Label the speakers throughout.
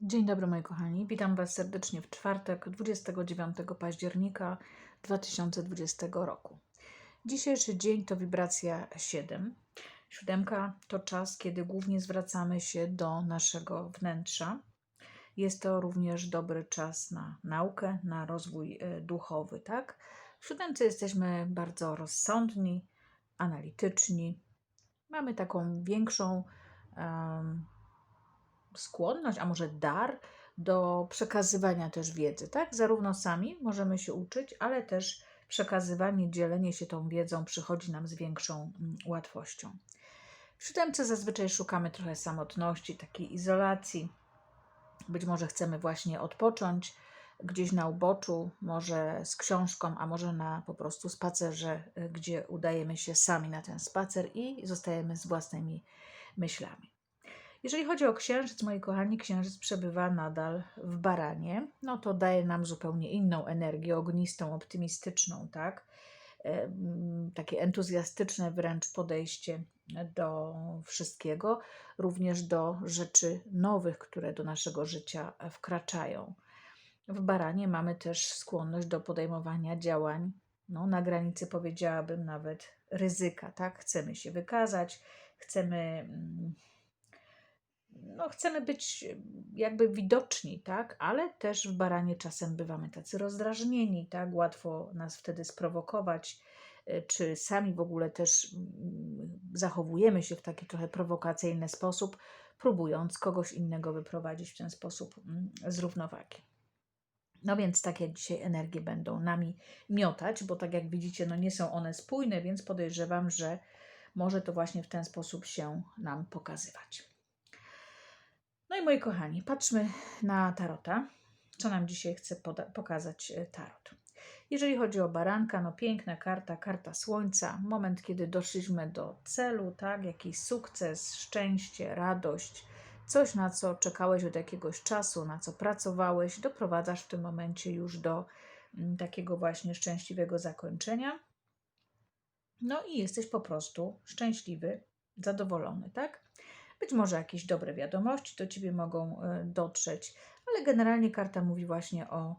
Speaker 1: Dzień dobry moi kochani, witam Was serdecznie w czwartek 29 października 2020 roku. Dzisiejszy dzień to wibracja 7. Siódemka to czas, kiedy głównie zwracamy się do naszego wnętrza. Jest to również dobry czas na naukę, na rozwój e, duchowy, tak? W siódemce jesteśmy bardzo rozsądni, analityczni. Mamy taką większą um, skłonność, a może dar do przekazywania też wiedzy, tak? Zarówno sami możemy się uczyć, ale też przekazywanie, dzielenie się tą wiedzą przychodzi nam z większą mm, łatwością. W siódemce zazwyczaj szukamy trochę samotności, takiej izolacji. Być może chcemy właśnie odpocząć gdzieś na uboczu, może z książką, a może na po prostu spacerze, y, gdzie udajemy się sami na ten spacer i zostajemy z własnymi myślami. Jeżeli chodzi o księżyc, moi kochani, księżyc przebywa nadal w baranie, no to daje nam zupełnie inną energię, ognistą, optymistyczną, tak? E, takie entuzjastyczne wręcz podejście do wszystkiego, również do rzeczy nowych, które do naszego życia wkraczają. W baranie mamy też skłonność do podejmowania działań no, na granicy, powiedziałabym, nawet ryzyka. Tak? Chcemy się wykazać, chcemy no, chcemy być jakby widoczni, tak? Ale też w baranie czasem bywamy tacy rozdrażnieni, tak? Łatwo nas wtedy sprowokować, y, czy sami w ogóle też zachowujemy się w taki trochę prowokacyjny sposób, próbując kogoś innego wyprowadzić w ten sposób z równowagi. No więc takie dzisiaj energie będą nami miotać, bo tak jak widzicie, no nie są one spójne, więc podejrzewam, że może to właśnie w ten sposób się nam pokazywać. No i moi kochani, patrzmy na tarota. Co nam dzisiaj chce pokazać e, tarot? Jeżeli chodzi o baranka, no piękna karta, karta słońca, moment, kiedy doszliśmy do celu, tak, jakiś sukces, szczęście, radość, coś na co czekałeś od jakiegoś czasu, na co pracowałeś, doprowadzasz w tym momencie już do mm, takiego właśnie szczęśliwego zakończenia. No i jesteś po prostu szczęśliwy, zadowolony, tak? Być może jakieś dobre wiadomości do ciebie mogą e, dotrzeć, ale generalnie karta mówi właśnie o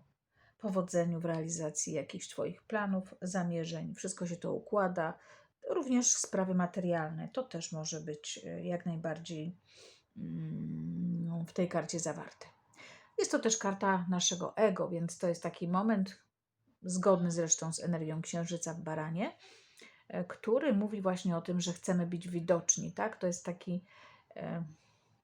Speaker 1: powodzeniu w realizacji jakichś Twoich planów, zamierzeń. Wszystko się to układa. Również sprawy materialne to też może być e, jak najbardziej mm, w tej karcie zawarte. Jest to też karta naszego ego, więc to jest taki moment zgodny zresztą z energią księżyca w baranie, e, który mówi właśnie o tym, że chcemy być widoczni. Tak? To jest taki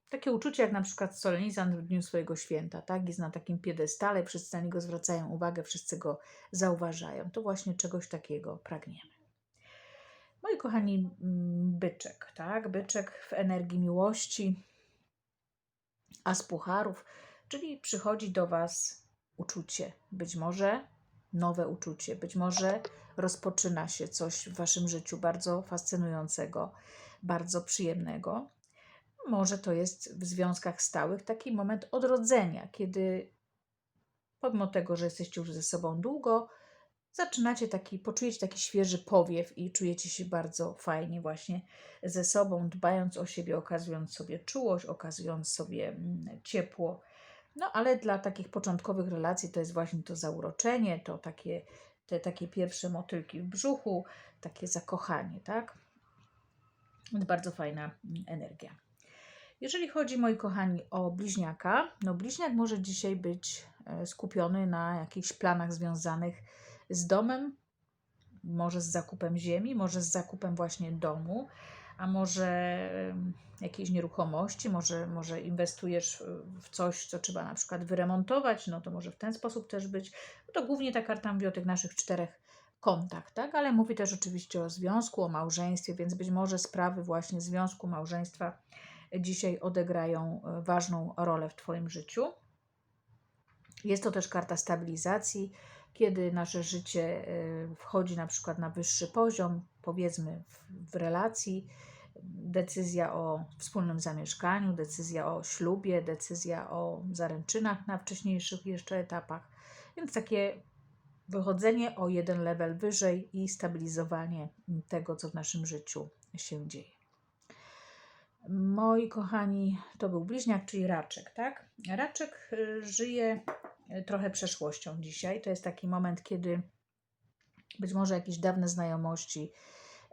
Speaker 1: takie uczucie, jak na przykład solenizant w dniu swojego święta, tak? Jest na takim piedestale, wszyscy na niego zwracają uwagę, wszyscy go zauważają. To właśnie czegoś takiego pragniemy. Moi kochani, mm, byczek, tak? Byczek w energii miłości, a z pucharów, czyli przychodzi do Was uczucie, być może nowe uczucie, być może rozpoczyna się coś w Waszym życiu bardzo fascynującego, bardzo przyjemnego. Może to jest w związkach stałych taki moment odrodzenia, kiedy pomimo tego, że jesteście już ze sobą długo, zaczynacie taki, poczujecie taki świeży powiew i czujecie się bardzo fajnie właśnie ze sobą, dbając o siebie, okazując sobie czułość, okazując sobie mm, ciepło. No ale dla takich początkowych relacji to jest właśnie to zauroczenie, to takie, te takie pierwsze motylki w brzuchu, takie zakochanie, tak? Bardzo fajna energia. Jeżeli chodzi, moi kochani, o bliźniaka, no bliźniak może dzisiaj być e, skupiony na jakichś planach związanych z domem, może z zakupem ziemi, może z zakupem właśnie domu, a może jakiejś nieruchomości, może, może inwestujesz w coś, co trzeba na przykład wyremontować, no to może w ten sposób też być. No to głównie ta karta mówi o tych naszych czterech kątach, tak? Ale mówi też oczywiście o związku, o małżeństwie, więc być może sprawy właśnie związku, małżeństwa dzisiaj odegrają e, ważną rolę w Twoim życiu. Jest to też karta stabilizacji, kiedy nasze życie e, wchodzi na przykład na wyższy poziom, powiedzmy w, w relacji, decyzja o wspólnym zamieszkaniu, decyzja o ślubie, decyzja o zaręczynach na wcześniejszych jeszcze etapach. Więc takie wychodzenie o jeden level wyżej i stabilizowanie tego, co w naszym życiu się dzieje. Moi kochani, to był bliźniak, czyli raczek, tak? Raczek y, żyje y, trochę przeszłością dzisiaj. To jest taki moment, kiedy być może jakieś dawne znajomości,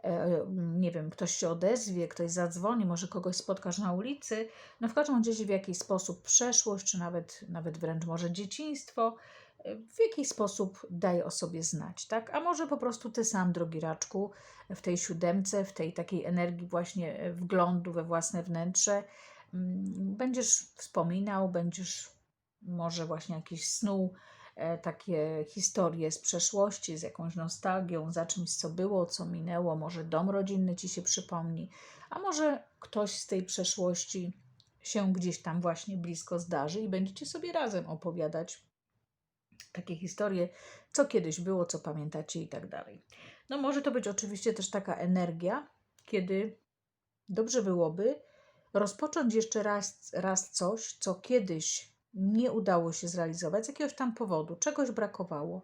Speaker 1: e, nie wiem, ktoś się odezwie, ktoś zadzwoni, może kogoś spotkasz na ulicy. No w każdym razie w jakiś sposób przeszłość, czy nawet, nawet wręcz może dzieciństwo, w jakiś sposób daje o sobie znać, tak? A może po prostu ty sam, drogi raczku, w tej siódemce, w tej takiej energii właśnie e, wglądu we własne wnętrze, mm, będziesz wspominał, będziesz może właśnie jakiś snuł E, takie historie z przeszłości, z jakąś nostalgią, za czymś, co było, co minęło. Może dom rodzinny ci się przypomni, a może ktoś z tej przeszłości się gdzieś tam właśnie blisko zdarzy i będziecie sobie razem opowiadać takie historie, co kiedyś było, co pamiętacie i tak dalej. No może to być oczywiście też taka energia, kiedy dobrze byłoby rozpocząć jeszcze raz, raz coś, co kiedyś nie udało się zrealizować z jakiegoś tam powodu, czegoś brakowało.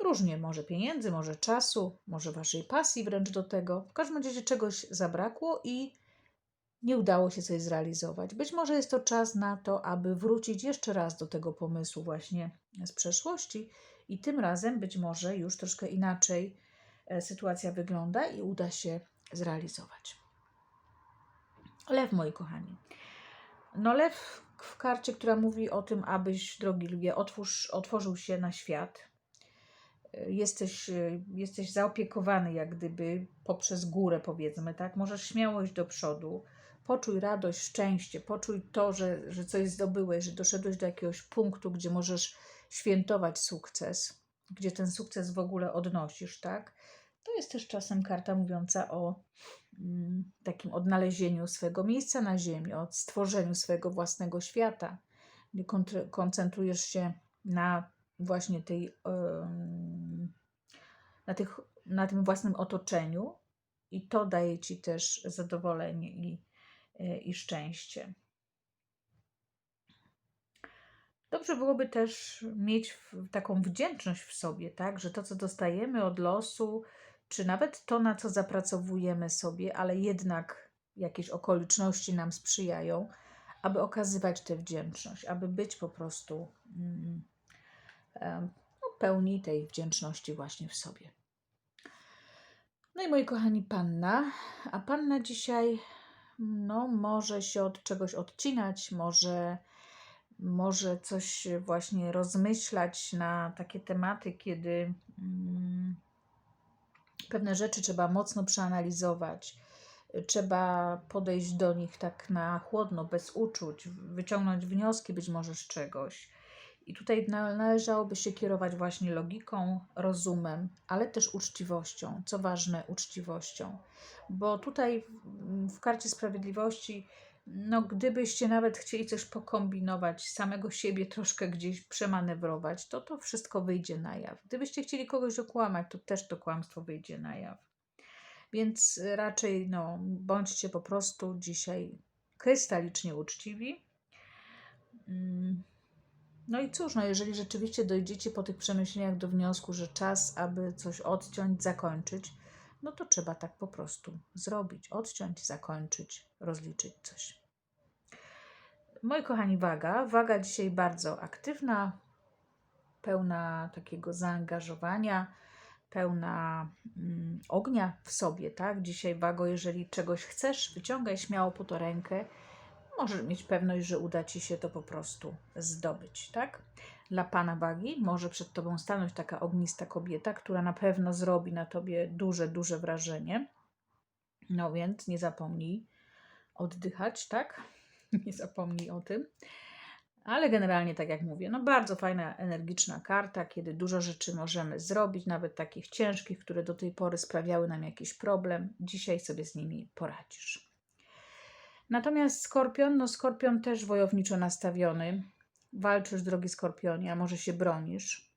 Speaker 1: Różnie, może pieniędzy, może czasu, może waszej pasji wręcz do tego. W każdym razie czegoś zabrakło i nie udało się coś zrealizować. Być może jest to czas na to, aby wrócić jeszcze raz do tego pomysłu właśnie z przeszłości i tym razem być może już troszkę inaczej e, sytuacja wygląda i uda się zrealizować. Lew, moi kochani. No lew w karcie, która mówi o tym, abyś, drogi ludzie, otwórz, otworzył się na świat. Jesteś, jesteś zaopiekowany jak gdyby poprzez górę, powiedzmy, tak? Możesz śmiało iść do przodu. Poczuj radość, szczęście, poczuj to, że, że coś zdobyłeś, że doszedłeś do jakiegoś punktu, gdzie możesz świętować sukces, gdzie ten sukces w ogóle odnosisz, tak? To jest też czasem karta mówiąca o mm, takim odnalezieniu swego miejsca na Ziemi, o stworzeniu swojego własnego świata, gdzie koncentrujesz się na właśnie tej, na, tych, na tym własnym otoczeniu i to daje ci też zadowolenie i, i szczęście. Dobrze byłoby też mieć taką wdzięczność w sobie, tak, że to, co dostajemy od losu, czy nawet to, na co zapracowujemy sobie, ale jednak jakieś okoliczności nam sprzyjają, aby okazywać tę wdzięczność, aby być po prostu mm, no, pełni tej wdzięczności właśnie w sobie. No i moi kochani, panna, a panna dzisiaj no, może się od czegoś odcinać, może, może coś właśnie rozmyślać na takie tematy, kiedy. Mm, pewne rzeczy trzeba mocno przeanalizować. Trzeba podejść do nich tak na chłodno, bez uczuć, wyciągnąć wnioski być może z czegoś. I tutaj należałoby się kierować właśnie logiką, rozumem, ale też uczciwością. Co ważne, uczciwością. Bo tutaj w karcie sprawiedliwości no, gdybyście nawet chcieli coś pokombinować, samego siebie troszkę gdzieś przemanewrować, to to wszystko wyjdzie na jaw. Gdybyście chcieli kogoś okłamać, to też to kłamstwo wyjdzie na jaw. Więc raczej no, bądźcie po prostu dzisiaj krystalicznie uczciwi. Mm. No i cóż, no jeżeli rzeczywiście dojdziecie po tych przemyśleniach do wniosku, że czas, aby coś odciąć, zakończyć, no to trzeba tak po prostu zrobić. Odciąć, zakończyć, rozliczyć coś. Moi kochani, waga. Waga dzisiaj bardzo aktywna, pełna takiego zaangażowania, pełna mm, ognia w sobie, tak? Dzisiaj, wago, jeżeli czegoś chcesz, wyciągaj śmiało po to rękę. Możesz mieć pewność, że uda ci się to po prostu zdobyć, tak? Dla pana wagi może przed tobą stanąć taka ognista kobieta, która na pewno zrobi na tobie duże, duże wrażenie. No więc nie zapomnij oddychać, tak? nie zapomnij o tym. Ale generalnie, tak jak mówię, no bardzo fajna, energiczna karta, kiedy dużo rzeczy możemy zrobić, nawet takich ciężkich, które do tej pory sprawiały nam jakiś problem. Dzisiaj sobie z nimi poradzisz. Natomiast skorpion, no skorpion też wojowniczo nastawiony. Walczysz, drogi skorpionie, a może się bronisz.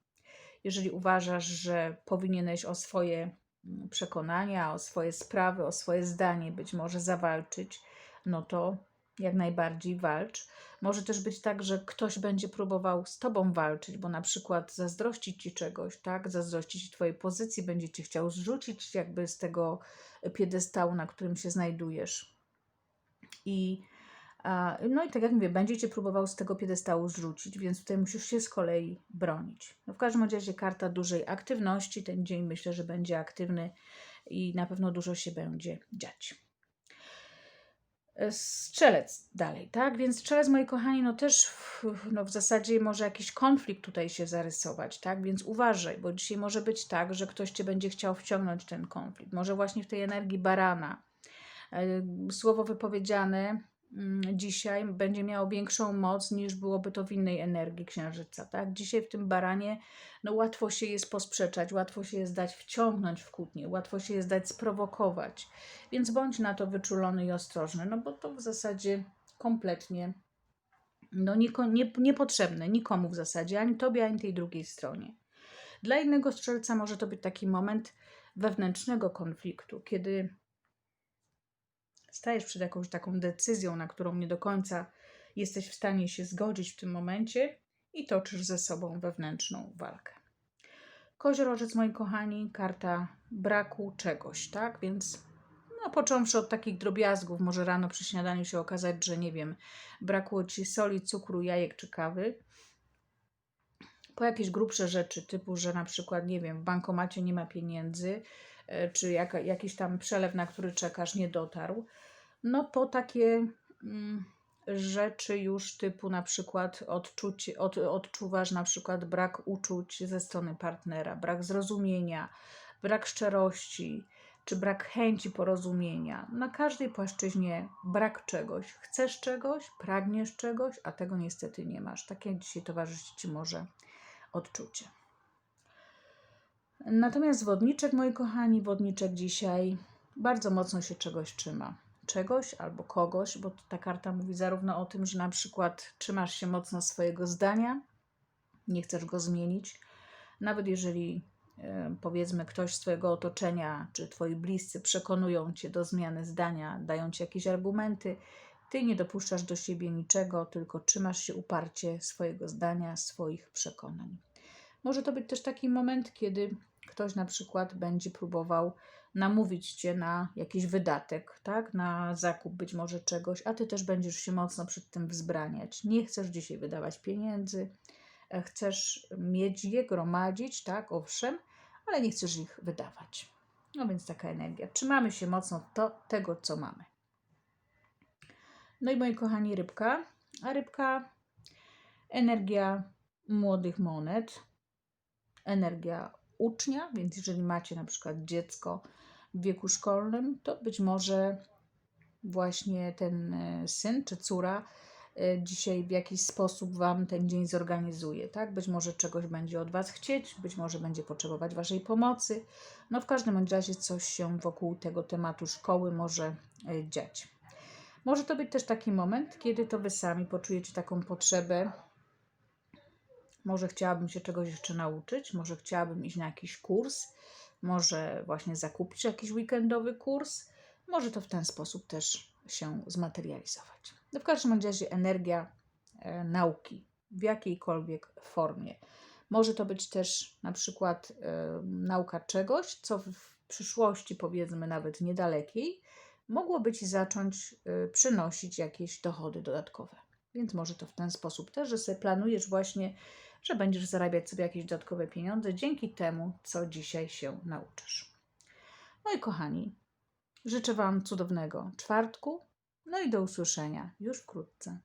Speaker 1: Jeżeli uważasz, że powinieneś o swoje mm, przekonania, o swoje sprawy, o swoje zdanie być może zawalczyć, no to jak najbardziej walcz. Może też być tak, że ktoś będzie próbował z tobą walczyć, bo na przykład zazdrościć ci czegoś, tak? Zazdrościć ci twojej pozycji, będzie cię chciał zrzucić jakby z tego piedestału, na którym się znajdujesz. I, no i tak jak mówię, będzie cię próbował z tego piedestału zrzucić, więc tutaj musisz się z kolei bronić. No w każdym razie karta dużej aktywności. Ten dzień myślę, że będzie aktywny i na pewno dużo się będzie dziać. Strzelec dalej, tak? Więc strzelec, moi kochani, no też w, no w zasadzie może jakiś konflikt tutaj się zarysować, tak? Więc uważaj, bo dzisiaj może być tak, że ktoś cię będzie chciał wciągnąć ten konflikt. Może właśnie w tej energii barana. E, Słowo wypowiedziane mm, dzisiaj będzie miało większą moc niż byłoby to w innej energii księżyca, tak? Dzisiaj w tym baranie no łatwo się jest posprzeczać, łatwo się jest dać wciągnąć w kłótnię, łatwo się jest dać sprowokować. Więc bądź na to wyczulony i ostrożny, no bo to w zasadzie kompletnie no nieko, nie, niepotrzebne nikomu w zasadzie, ani tobie, ani tej drugiej stronie. Dla innego strzelca może to być taki moment wewnętrznego konfliktu, kiedy stajesz przed jakąś taką decyzją, na którą nie do końca jesteś w stanie się zgodzić w tym momencie i toczysz ze sobą wewnętrzną walkę. Koziorożec, moi kochani, karta braku czegoś, tak? Więc no, począwszy od takich drobiazgów, może rano przy śniadaniu się okazać, że nie wiem, brakło ci soli, cukru, jajek czy kawy. Po jakieś grubsze rzeczy, typu, że na przykład, nie wiem, w bankomacie nie ma pieniędzy, czy jaka, jakiś tam przelew, na który czekasz, nie dotarł. No, po takie. Mm, rzeczy już typu na przykład odczuć, od, odczuwasz na przykład brak uczuć ze strony partnera, brak zrozumienia, brak szczerości, czy brak chęci porozumienia. Na każdej płaszczyźnie brak czegoś. Chcesz czegoś, pragniesz czegoś, a tego niestety nie masz. Takie dzisiaj towarzyszyć Ci może odczucie. Natomiast wodniczek, moi kochani, wodniczek dzisiaj bardzo mocno się czegoś trzyma czegoś albo kogoś, bo ta karta mówi zarówno o tym, że na przykład trzymasz się mocno swojego zdania, nie chcesz go zmienić, nawet jeżeli e, powiedzmy ktoś z Twojego otoczenia czy Twoi bliscy przekonują Cię do zmiany zdania, dają Ci jakieś argumenty, Ty nie dopuszczasz do siebie niczego, tylko trzymasz się uparcie swojego zdania, swoich przekonań. Może to być też taki moment, kiedy ktoś na przykład będzie próbował namówić cię na jakiś wydatek, tak? Na zakup być może czegoś, a ty też będziesz się mocno przed tym wzbraniać. Nie chcesz dzisiaj wydawać pieniędzy, e, chcesz mieć je, gromadzić, tak? Owszem, ale nie chcesz ich wydawać. No więc taka energia. Trzymamy się mocno to, tego, co mamy. No i moi kochani, rybka. A rybka, energia młodych monet, energia ucznia, więc jeżeli macie na przykład dziecko w wieku szkolnym, to być może właśnie ten e, syn czy córa e, dzisiaj w jakiś sposób Wam ten dzień zorganizuje, tak? Być może czegoś będzie od Was chcieć, być może będzie potrzebować Waszej pomocy. No w każdym razie coś się wokół tego tematu szkoły może e, dziać. Może to być też taki moment, kiedy to Wy sami poczujecie taką potrzebę może chciałabym się czegoś jeszcze nauczyć, może chciałabym iść na jakiś kurs, może właśnie zakupić jakiś weekendowy kurs. Może to w ten sposób też się zmaterializować. No w każdym razie energia e, nauki w jakiejkolwiek formie. Może to być też na przykład e, nauka czegoś, co w przyszłości, powiedzmy nawet niedalekiej, mogłoby ci zacząć e, przynosić jakieś dochody dodatkowe. Więc może to w ten sposób też, że sobie planujesz właśnie że będziesz zarabiać sobie jakieś dodatkowe pieniądze dzięki temu, co dzisiaj się nauczysz. Moi kochani, życzę Wam cudownego czwartku, no i do usłyszenia już wkrótce.